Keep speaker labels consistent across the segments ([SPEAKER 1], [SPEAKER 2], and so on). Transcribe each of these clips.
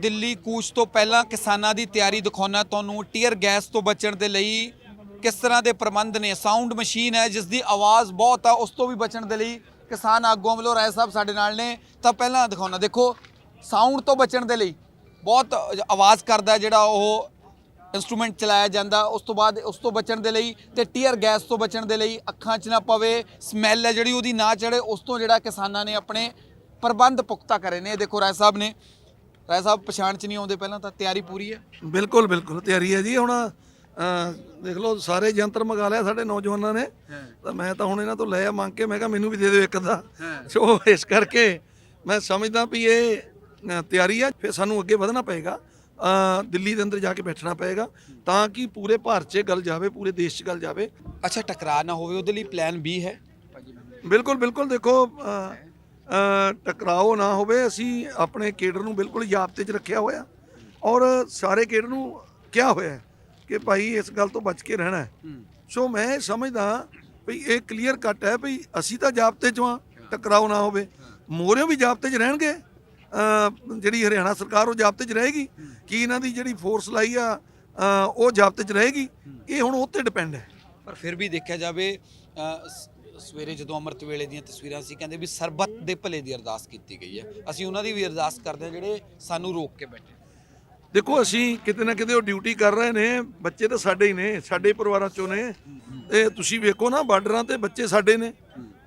[SPEAKER 1] ਦਿੱਲੀ ਕੂਚ ਤੋਂ ਪਹਿਲਾਂ ਕਿਸਾਨਾਂ ਦੀ ਤਿਆਰੀ ਦਿਖਾਉਣਾ ਤੁਹਾਨੂੰ ਟੀਅਰ ਗੈਸ ਤੋਂ ਬਚਣ ਦੇ ਲਈ ਕਿਸ ਤਰ੍ਹਾਂ ਦੇ ਪ੍ਰਬੰਧ ਨੇ? ਸਾਊਂਡ ਮਸ਼ੀਨ ਹੈ ਜਿਸ ਦੀ ਆਵਾਜ਼ ਬਹੁਤ ਆ, ਉਸ ਤੋਂ ਵੀ ਬਚਣ ਦੇ ਲਈ ਕਿਸਾਨ ਆਗੂਆਂ ਵੱਲੋਂ ਰਾਏ ਸਾਹਿਬ ਸਾਡੇ ਨਾਲ ਨੇ। ਤਾਂ ਪਹਿਲਾਂ ਦਿਖਾਉਣਾ, ਦੇਖੋ, ਸਾਊਂਡ ਤੋਂ ਬਚਣ ਦੇ ਲਈ ਬਹੁਤ ਆਵਾਜ਼ ਕਰਦਾ ਜਿਹੜਾ ਉਹ ਇਨਸਟਰੂਮੈਂਟ ਚਲਾਇਆ ਜਾਂਦਾ। ਉਸ ਤੋਂ ਬਾਅਦ ਉਸ ਤੋਂ ਬਚਣ ਦੇ ਲਈ ਤੇ ਟੀਅਰ ਗੈਸ ਤੋਂ ਬਚਣ ਦੇ ਲਈ ਅੱਖਾਂ 'ਚ ਨਾ ਪਵੇ ਸਮੈਲ ਹੈ ਜਿਹੜੀ ਉਹਦੀ, ਨਾ ਚੜੇ ਉਸ ਤੋਂ ਜਿਹੜਾ ਕਿਸਾਨਾਂ ਨੇ ਆਪਣੇ ਪ੍ਰਬੰਧ ਪੁਖਤਾ ਕਰੇ ਨੇ। ਦੇਖੋ ਰਾਏ ਸਾਹਿਬ ਨੇ। ਰਾਏ ਸਾਹਿਬ ਪਛਾਣ 'ਚ ਨਹੀਂ ਆਉਂਦੇ ਪਹਿਲਾਂ ਤਾਂ ਤਿਆਰੀ ਪੂਰੀ ਹੈ?
[SPEAKER 2] ਬਿਲਕੁਲ ਬਿਲਕੁਲ ਤਿਆਰੀ ਹੈ ਜੀ। ਹੁਣ ਅਹ, ਦੇਖ ਲਓ ਸਾਰੇ ਯੰਤਰ ਮੰਗਾ ਲਿਆ ਸਾਡੇ ਨੌਜਵਾਨਾਂ ਨੇ। ਤਾਂ ਮੈਂ ਤਾਂ ਹੁਣ ਇਹਨਾਂ ਤੋਂ ਲੈ ਆ ਮੰਗ ਕੇ ਮੈਂ ਕਿਹਾ ਮੈਨੂੰ ਵੀ ਦੇ ਦਿਓ ਇੱਕ ਦਾ ਸੋ ਇਸ ਕਰਕੇ ਮੈਂ ਸਮਝਦਾ ਵੀ ਇਹ ਤਿਆਰੀ ਹੈ। ਫਿਰ ਸਾਨੂੰ ਅੱਗੇ ਵਧਣਾ ਪਏਗਾ। ਅਹ, ਦਿੱਲੀ ਦੇ ਅੰਦਰ ਜਾ ਕੇ ਬੈਠਣਾ ਪਏਗਾ। ਤਾਂ ਕਿ ਪੂਰੇ ਭਾਰਤ 'ਚ ਇਹ ਗੱਲ ਜਾਵੇ ਪੂਰੇ ਦੇਸ਼ 'ਚ ਗੱਲ ਜਾਵੇ।
[SPEAKER 1] ਅੱਛਾ ਟਕਰਾਅ ਨਾ ਹੋਵੇ ਉਹਦੇ ਲਈ ਪਲਾਨ B ਹੈ?
[SPEAKER 2] ਬਿਲਕੁਲ ਬਿਲਕੁਲ। ਦੇਖੋ ਅ, ਅ, ਟਕਰਾਓ ਨਾ ਹੋਵੇ ਅਸੀਂ ਆਪਣੇ ਕੇਡਰ ਨੂੰ ਬਿਲਕੁਲ ਜਾਬਤੇ 'ਚ ਰੱਖਿਆ ਹੋਇਆ। ਔਰ ਸਾਰੇ ਕੇਡਰ ਨੂੰ ਕਿਹਾ ਹੋਇਆ ਕਿ ਭਾਈ ਇਸ ਗੱਲ ਤੋਂ ਬਚ ਕੇ ਰਹਿਣਾ ਹੈ। ਸੋ ਮੈਂ ਸਮਝਦਾ ਵੀ ਇਹ ਕਲੀਅਰ ਕੱਟ ਹੈ ਵੀ ਅਸੀਂ ਤਾਂ ਜਾਬਤੇ 'ਚ ਹਾਂ ਟਕਰਾਓ ਨਾ ਹੋਵੇ। ਮੋਰਿਓ ਵੀ ਜਾਬਤੇ 'ਚ ਰਹਿਣਗੇ। ਜਿਹੜੀ ਹਰਿਆਣਾ ਸਰਕਾਰ ਉਹ ਜਾਬਤੇ 'ਚ ਰਹੇਗੀ। ਕਿ ਇਹਨਾਂ ਦੀ ਜਿਹੜੀ ਫੋਰਸ ਲਾਈ ਆ ਉਹ ਜਾਬਤੇ 'ਚ ਰਹੇਗੀ। ਇਹ ਹੁਣ ਉਹ ਤੇ ਡਿਪੈਂਡ ਹੈ।
[SPEAKER 1] ਪਰ ਫਿਰ ਵੀ ਦੇਖਿਆ ਜਾਵੇ ਸਵੇਰੇ ਜਦੋਂ ਅੰਮ੍ਰਿਤ ਵੇਲੇ ਦੀਆਂ ਤਸਵੀਰਾਂ ਸੀ ਕਹਿੰਦੇ ਵੀ ਸਰਬੱਤ ਦੇ ਭਲੇ ਦੀ ਅਰਦਾਸ ਕੀਤੀ ਗਈ ਹੈ। ਅਸੀਂ ਉਹਨਾਂ ਦੀ ਵੀ ਅਰਦਾਸ ਕਰਦੇ ਹਾਂ ਜਿਹੜੇ ਸਾਨੂੰ ਰੋਕ ਕੇ ਬੈਠੇ
[SPEAKER 2] ਦੇਖੋ ਅਸੀਂ ਕਿਤੇ ਨਾ ਕਿਤੇ ਉਹ ਡਿਊਟੀ ਕਰ ਰਹੇ ਨੇ ਬੱਚੇ ਤਾਂ ਸਾਡੇ ਹੀ ਨੇ ਸਾਡੇ ਪਰਿਵਾਰਾਂ ਚੋਂ ਨੇ। ਤੇ ਤੁਸੀਂ ਵੇਖੋ ਨਾ ਬਾਰਡਰਾਂ ਤੇ ਬੱਚੇ ਸਾਡੇ ਨੇ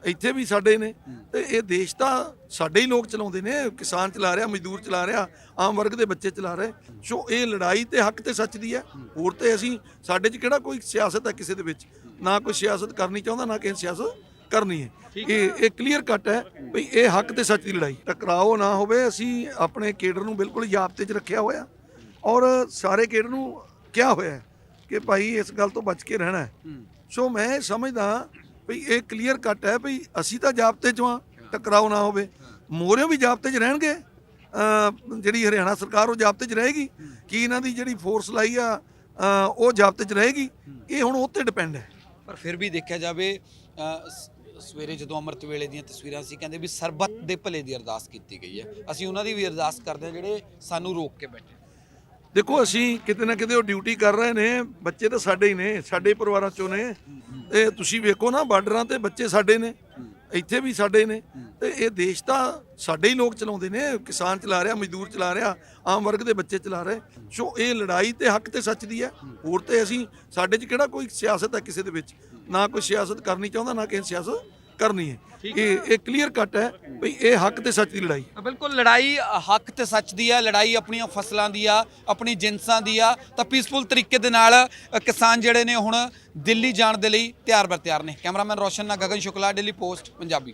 [SPEAKER 2] ਇੱਥੇ ਵੀ ਸਾਡੇ ਨੇ। ਤੇ ਇਹ ਦੇਸ਼ ਤਾਂ ਸਾਡੇ ਹੀ ਲੋਕ ਚਲਾਉਂਦੇ ਨੇ ਕਿਸਾਨ ਚਲਾ ਰਿਹਾ ਮਜ਼ਦੂਰ ਚਲਾ ਰਿਹਾ ਆਮ ਵਰਗ ਦੇ ਬੱਚੇ ਚਲਾ ਰਹੇ। ਸੋ ਇਹ ਲੜਾਈ ਤੇ ਹੱਕ ਤੇ ਸੱਚ ਦੀ ਹੈ। ਹੋਰ ਤੇ ਅਸੀਂ ਸਾਡੇ 'ਚ ਕਿਹੜਾ ਕੋਈ ਸਿਆਸਤ ਹੈ ਕਿਸੇ ਦੇ ਵਿੱਚ? ਨਾ ਕੋਈ ਸਿਆਸਤ ਕਰਨੀ ਚਾਹੁੰਦਾ ਨਾ ਕਿਸੇ ਸਿਆਸਤ ਕਰਨੀ ਹੈ। ਇਹ ਇਹ ਕਲੀਅਰ ਕੱਟ ਹੈ ਵੀ ਇਹ ਹੱਕ ਤੇ ਸੱਚ ਦੀ ਲੜਾਈ। ਟਕਰਾਓ ਨਾ ਹੋਵੇ ਅਸੀਂ ਆਪਣੇ ਕੇਡਰ ਨੂੰ ਬਿਲਕੁਲ ਜਾਬਤੇ 'ਚ ਰੱਖਿਆ ਹੋਇਆ। ਔਰ ਸਾਰੇ ਕੇਡਰ ਨੂੰ ਕਿਹਾ ਹੋਇਆ ਹੈ ਕਿ ਭਾਈ ਇਸ ਗੱਲ ਤੋਂ ਬਚ ਕੇ ਰਹਿਣਾ ਹੈ। ਸੋ ਮੈਂ ਸਮਝਦਾ ਵੀ ਇਹ ਕਲੀਅਰ ਕੱਟ ਹੈ ਵੀ ਅਸੀਂ ਤਾਂ ਜਾਬਤੇ 'ਚ ਹਾਂ। ਟਕਰਾਓ ਨਾ ਹੋਵੇ। ਮੋਰਿਓ ਵੀ ਜਾਬਤੇ 'ਚ ਰਹਿਣਗੇ। ਜਿਹੜੀ ਹਰਿਆਣਾ ਸਰਕਾਰ ਉਹ ਜਾਬਤੇ 'ਚ ਰਹੇਗੀ। ਕਿ ਇਹਨਾਂ ਦੀ ਜਿਹੜੀ ਫੋਰਸ ਲਾਈ ਆ ਉਹ ਜਾਬਤੇ 'ਚ ਰਹੇਗੀ। ਇਹ ਹੁਣ ਉਹ ਤੇ ਡਿਪੈਂਡ ਹੈ।
[SPEAKER 1] ਪਰ ਫਿਰ ਵੀ ਦੇਖਿਆ ਜਾਵੇ ਸਵੇਰੇ ਜਦੋਂ ਅੰਮ੍ਰਿਤ ਵੇਲੇ ਦੀਆਂ ਤਸਵੀਰਾਂ ਸੀ ਕਹਿੰਦੇ ਵੀ ਸਰਬੱਤ ਦੇ ਭਲੇ ਦੀ ਅਰਦਾਸ ਕੀਤੀ ਗਈ ਹੈ। ਅਸੀਂ ਉਹਨਾਂ ਦੀ ਵੀ ਅਰਦਾਸ ਕਰਦੇ ਹਾਂ ਜਿਹੜੇ ਸਾਨੂੰ ਰੋਕ ਕੇ ਬੈਠੇ
[SPEAKER 2] ਦੇਖੋ ਅਸੀਂ ਕਿਤੇ ਨਾ ਕਿਤੇ ਉਹ ਡਿਊਟੀ ਕਰ ਰਹੇ ਨੇ। ਬੱਚੇ ਤਾਂ ਸਾਡੇ ਹੀ ਨੇ ਸਾਡੇ ਪਰਿਵਾਰਾਂ ਚੋਂ ਨੇ। ਤੇ ਤੁਸੀਂ ਵੇਖੋ ਨਾ ਬਾਰਡਰਾਂ ਤੇ ਬੱਚੇ ਸਾਡੇ ਨੇ। ਇੱਥੇ ਵੀ ਸਾਡੇ ਨੇ। ਤੇ ਇਹ ਦੇਸ਼ ਤਾਂ ਸਾਡੇ ਹੀ ਲੋਕ ਚਲਾਉਂਦੇ ਨੇ। ਕਿਸਾਨ ਚਲਾ ਰਿਹਾ, ਮਜ਼ਦੂਰ ਚਲਾ ਰਿਹਾ, ਆਮ ਵਰਗ ਦੇ ਬੱਚੇ ਚਲਾ ਰਹੇ। ਸੋ ਇਹ ਲੜਾਈ ਤੇ ਹੱਕ ਤੇ ਸੱਚ ਦੀ ਹੈ। ਹੋਰ ਤੇ ਅਸੀਂ, ਸਾਡੇ 'ਚ ਕਿਹੜਾ ਕੋਈ ਸਿਆਸਤ ਹੈ ਕਿਸੇ ਦੇ ਵਿੱਚ? ਨਾ ਕੋਈ ਸਿਆਸਤ ਕਰਨੀ ਚਾਹੁੰਦਾ, ਨਾ ਕਿਸੇ ਸਿਆਸਤ ਕਰਨੀ ਹੈ। ਇਹ ਇਹ ਕਲੀਅਰ ਕੱਟ ਹੈ ਵੀ ਇਹ ਹੱਕ ਤੇ ਸੱਚ ਦੀ ਲੜਾਈ।
[SPEAKER 1] ਬਿਲਕੁਲ ਲੜਾਈ ਹੱਕ ਤੇ ਸੱਚ ਦੀ ਆ ਲੜਾਈ ਆਪਣੀਆਂ ਫਸਲਾਂ ਦੀ ਆ ਆਪਣੀ ਜਿੰਸਾਂ ਦੀ ਆ। ਤਾਂ ਪੀਸਫੁਲ ਤਰੀਕੇ ਦੇ ਨਾਲ ਕਿਸਾਨ ਜਿਹੜੇ ਨੇ ਹੁਣ ਦਿੱਲੀ ਜਾਣ ਦੇ ਲਈ ਤਿਆਰ ਬਰ ਤਿਆਰ ਨੇ। ਕੈਮਰਾਮੈਨ ਰੋਸ਼ਨ ਨਾਲ ਗਗਨ ਸ਼ੁਕਲਾ ਦਿੱਲੀ ਪੋਸਟ ਪੰਜਾਬੀ।